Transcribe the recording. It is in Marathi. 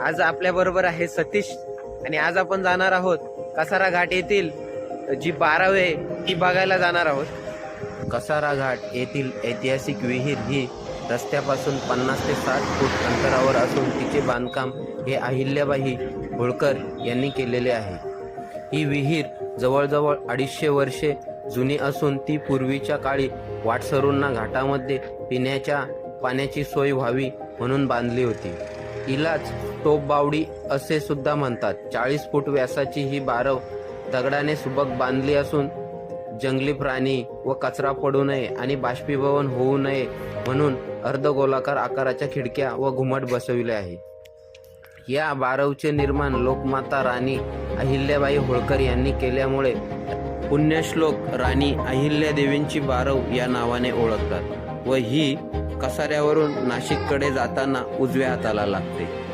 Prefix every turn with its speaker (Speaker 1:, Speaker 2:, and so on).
Speaker 1: आज आपल्या बरोबर आहे सतीश. आणि आज आपण जाणार आहोत कसारा घाट येथील जी बारावे आहे ती बघायला जाणार आहोत. कसारा घाट येथील ऐतिहासिक विहीर ही रस्त्यापासून पन्नास ते साठ फूट अंतरावर असून तिचे बांधकाम हे अहिल्याबाई होळकर यांनी केलेले आहे. ही विहीर जवळजवळ अडीचशे वर्षे जुनी असून ती पूर्वीच्या काळी वाटसरूंना घाटामध्ये पिण्याच्या पाण्याची सोय व्हावी म्हणून बांधली होती. हिलाच टोपबावडी असे सुद्धा म्हणतात. चाळीस फूट व्यासाची ही बारव दगडाने सुबक बांधली असून जंगली प्राणी व कचरा पडू नये आणि बाष्पीभवन होऊ नये म्हणून अर्धगोलाकार आकाराच्या खिडक्या व घुमट बसविले आहे. या बारवचे निर्माण लोकमाता राणी अहिल्याबाई होळकर यांनी केल्यामुळे पुण्यश्लोक राणी अहिल्यादेवींची बारव या नावाने ओळखतात व ही कसाऱ्यावरून नाशिककडे जाताना उजव्या हाताला लागते.